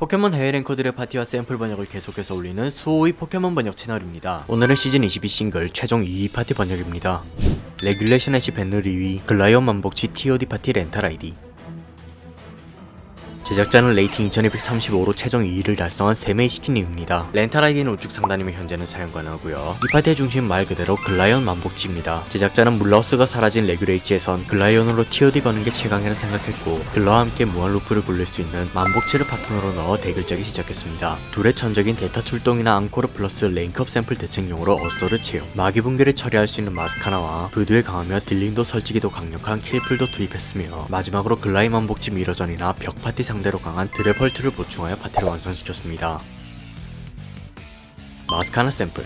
포켓몬 해외 랭커들의 파티와 샘플 번역을 계속해서 올리는 수호의 포켓몬 번역 채널입니다. 오늘은 시즌 22 싱글 최종 2위 파티 번역입니다. 레귤레이션 애쉬 벤느 2위, 글라이언 만복치 TOD 파티 렌탈 아이디. 제작자는 레이팅 2235로 최종 2위를 달성한 세메이 시키님입니다. 렌탈 아이디는 우측 상단이면 현재는 사용 가능하고요. 이 파티의 중심 말 그대로 글라이언 만복치입니다. 제작자는 물라우스가 사라진 레귤레이치에선 글라이언으로 TOD 거는 게 최강이라 생각했고 글러와 함께 무한 루프를 굴릴 수 있는 만복치를 파트너로 넣어 대결작이 시작했습니다. 둘의 천적인 데이터 출동이나 앙코르 플러스 레인컵 샘플 대책용으로 어서를 채용, 마기 붕괴를 처리할 수 있는 마스카나와 부두에 강하며 딜링도 설치기도 강력한 킬풀도 투입했으며 마지막으로 글라이 만복치 미러전이나 벽 파티 상 대로 강한 드래펄트를 보충하여 파티를 완성시켰습니다. 마스카나 샘플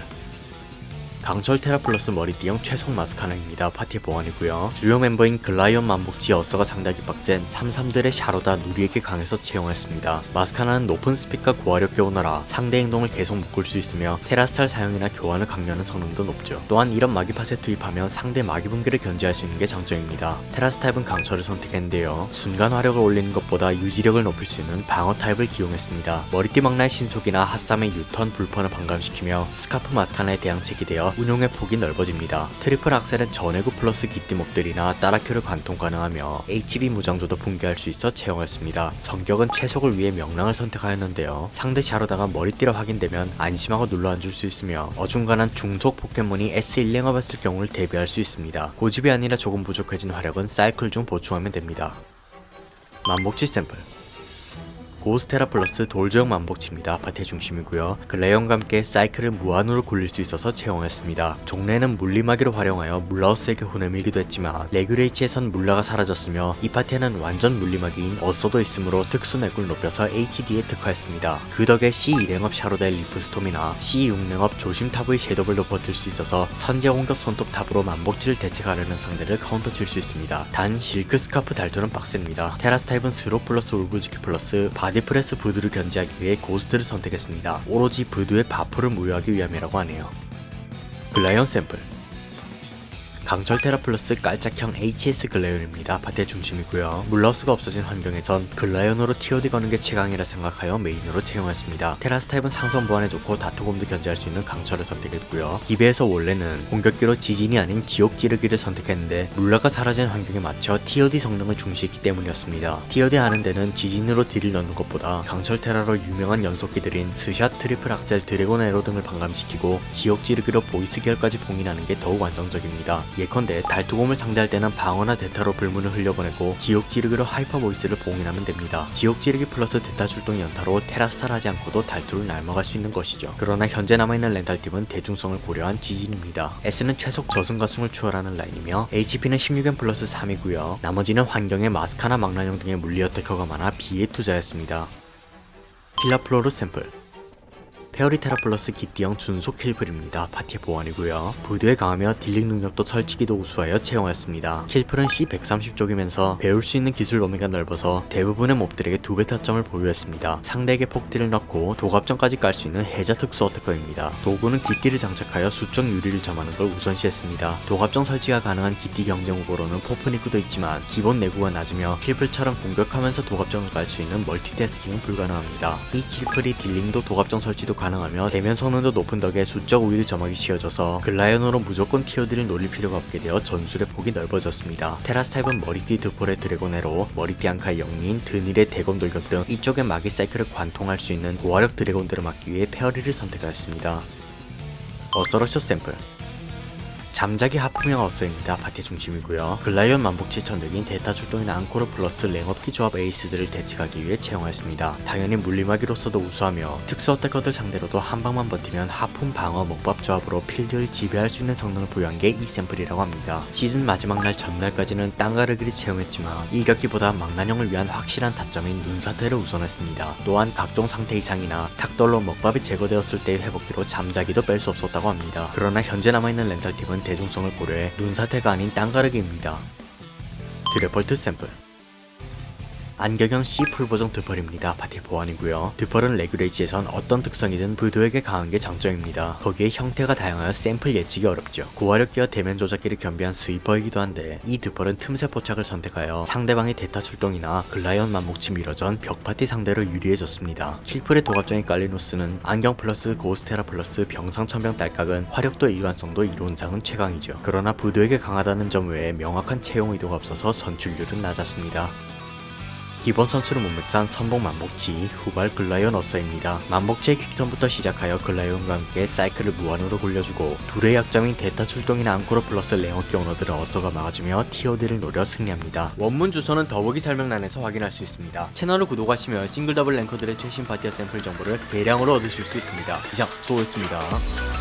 강철 테라 플러스 머리띠형 최속 마스카나입니다. 파티 보안이고요. 주요 멤버인 글라이언 만복지 어서가 상당히 빡센 33들의 샤로다 누리에게 강해서 채용했습니다. 마스카나는 높은 스피드과 고화력 교환하라 상대 행동을 계속 묶을 수 있으며 테라스탈 사용이나 교환을 강요하는 성능도 높죠. 또한 이런 마기팟에 투입하면 상대 마기 붕괴를 견제할 수 있는 게 장점입니다. 테라스 타입은 강철을 선택했는데요. 순간 화력을 올리는 것보다 유지력을 높일 수 있는 방어 타입을 기용했습니다. 머리띠 막나의 신속이나 핫삼의 유턴 불펀을 반감시키며 스카프 마스카나에 대항책이 되어 운용의 폭이 넓어집니다. 트리플 악셀은 전해구 플러스 기띠목들이나 따라큐를 관통 가능하며 HB 무장조도 붕괴할 수 있어 채용했습니다. 성격은 최속을 위해 명랑을 선택하였는데요. 상대 샤로다가 머리띠라 확인되면 안심하고 눌러앉을 수 있으며 어중간한 중속 포켓몬이 S1 랭업 했을 경우를 대비할 수 있습니다. 고집이 아니라 조금 부족해진 화력은 사이클 중 보충하면 됩니다. 만복지 샘플 고스테라 플러스 돌조형 만복치입니다. 파티의 중심이고요. 글레이언과 함께 사이클을 무한으로 굴릴 수 있어서 채용했습니다. 종래는 물리마기로 활용하여 물라우스에게 혼을 밀기도 했지만 레귤레이치에선 물라가 사라졌으며 이 파티에는 완전 물리마기인 어서도 있으므로 특수 내구를 높여서 HD에 특화했습니다. 그 덕에 C2랭업 샤로델 리프스톰이나 C6랭업 조심 탑의 섀도블도 버틸 수 있어서 선제 공격 손톱 탑으로 만복치를 대체하려는 상대를 카운터 칠 수 있습니다. 단 실크 스카프 달토는 빡셉니다. 테라스 타입은 스로 플러스 울부지키 플러스 바디 프레스 부두를 견제하기 위해 고스트를 선택했습니다. 오로지 부두의 바프를 무효하기 위함이라고 하네요. 글라이언 샘플 강철 테라 플러스 깔짝형 HS 글라이언입니다. 파티의 중심이고요. 물라우스가 없어진 환경에선 글라이언으로 TOD 거는 게 최강이라 생각하여 메인으로 채용했습니다. 테라스 타입은 상성 보안에 좋고 다투곰도 견제할 수 있는 강철을 선택했고요. 기베에서 원래는 공격기로 지진이 아닌 지옥 찌르기를 선택했는데 물라가 사라진 환경에 맞춰 TOD 성능을 중시했기 때문이었습니다. TOD 하는 데는 지진으로 딜을 넣는 것보다 강철 테라로 유명한 연속기들인 스샷, 트리플 악셀, 드래곤 에로 등을 반감시키고 지옥 찌르기로 보이스 계열까지 봉인하는 게 더욱 안정적입니다. 예컨대 달투곰을 상대할 때는 방어나 대타로 불문을 흘려보내고 지옥 찌르기로 하이퍼 보이스를 봉인하면 됩니다. 지옥 찌르기 플러스 대타 출동 연타로 테라스탈 하지 않고도 달투를 날먹을 수 있는 것이죠. 그러나 현재 남아있는 렌탈팀은 대중성을 고려한 지진입니다. S는 최속 저승가승을 추월하는 라인이며 HP는 16엔 플러스 3이고요. 나머지는 환경에 마스카나 망나뇽 등의 물리 어테커가 많아 B에 투자했습니다. 킬라플로르 샘플 페어리 테라 플러스 기띠형 준속 킬플입니다. 파티 보안이고요. 부두에 강하며 딜링 능력도 설치기도 우수하여 채용했습니다. 킬플은 C130 쪽이면서 배울 수 있는 기술 범위가 넓어서 대부분의 몹들에게 두 배 타점을 보유했습니다. 상대에게 폭딜을 넣고 도갑전까지 깔 수 있는 해자 특수 어택커입니다. 도구는 기띠를 장착하여 수적 유리를 점하는 걸 우선시했습니다. 도갑전 설치가 가능한 기띠 경쟁 후보로는 포프니크도 있지만 기본 내구가 낮으며 킬플처럼 공격하면서 도갑전을 깔 수 있는 멀티태스킹은 불가능합니다. 이 킬플이 딜링도 도갑전 설치도 가능하며 대면 성능도 높은 덕에 수적 우위를 점하기 쉬워져서 글라이언으로 무조건 티어들을 노릴 필요가 없게 되어 전술의 폭이 넓어졌습니다. 테라스 타입은 머리띠 드폴의 드래곤에로 머리띠 앙카의 영린, 드닐의 대검 돌격 등 이쪽의 마기 사이클을 관통할 수 있는 고화력 드래곤들을 막기 위해 페어리를 선택하였습니다. 어서러셔 샘플 잠자기 하품형 어스입니다. 파티 중심이고요. 글라이언 만복치 천적인 데이터 출동이나 앙코르 플러스 랭업기 조합 에이스들을 대체하기 위해 채용하였습니다. 당연히 물리마기로서도 우수하며 특수 어택커들 상대로도 한 방만 버티면 하품 방어 먹밥 조합으로 필드를 지배할 수 있는 성능을 보유한 게 이 샘플이라고 합니다. 시즌 마지막 날 전날까지는 땅가르기를 채용했지만 일격기보다 망나뇽을 위한 확실한 타점인 눈사태를 우선했습니다. 또한 각종 상태 이상이나 탁돌로 먹밥이 제거되었을 때의 회복기로 잠자기도 뺄 수 없었다고 합니다. 그러나 현재 남아있는 렌탈팀은 대중성을 고려해 눈사태가 아닌 땅가르기입니다. 드래펄트 샘플 안경형 C 풀보정 드펄입니다. 파티 보안이고요. 드펄은 레귤레이지에선 어떤 특성이든 부두에게 강한 게 장점입니다. 거기에 형태가 다양하여 샘플 예측이 어렵죠. 고화력 기어 대면 조작기를 겸비한 스위퍼이기도 한데 이 드펄은 틈새 포착을 선택하여 상대방의 대타 출동이나 글라이언 만목치 미러전 벽파티 상대로 유리해졌습니다. 킬플의 도갑정의 깔리노스는 안경 플러스 고스테라 플러스 병상 천병 딸깍은 화력도 일관성도 이론상은 최강이죠. 그러나 부두에게 강하다는 점 외에 명확한 채용 의도가 없어서 선출률은 낮았습니다. 기본 선수는 문맥상 선봉 만복치, 후발 글라이언 어서입니다. 만복치의 퀵턴부터 시작하여 글라이언과 함께 사이클을 무한으로 굴려주고 둘의 약점인 데타 출동이나 앙코르 플러스 레어기 오너들을 어서가 막아주며 TOD를 노려 승리합니다. 원문 주소는 더보기 설명란에서 확인할 수 있습니다. 채널을 구독하시면 싱글 더블 랭커들의 최신 파티어 샘플 정보를 대량으로 얻으실 수 있습니다. 이상 수고했습니다.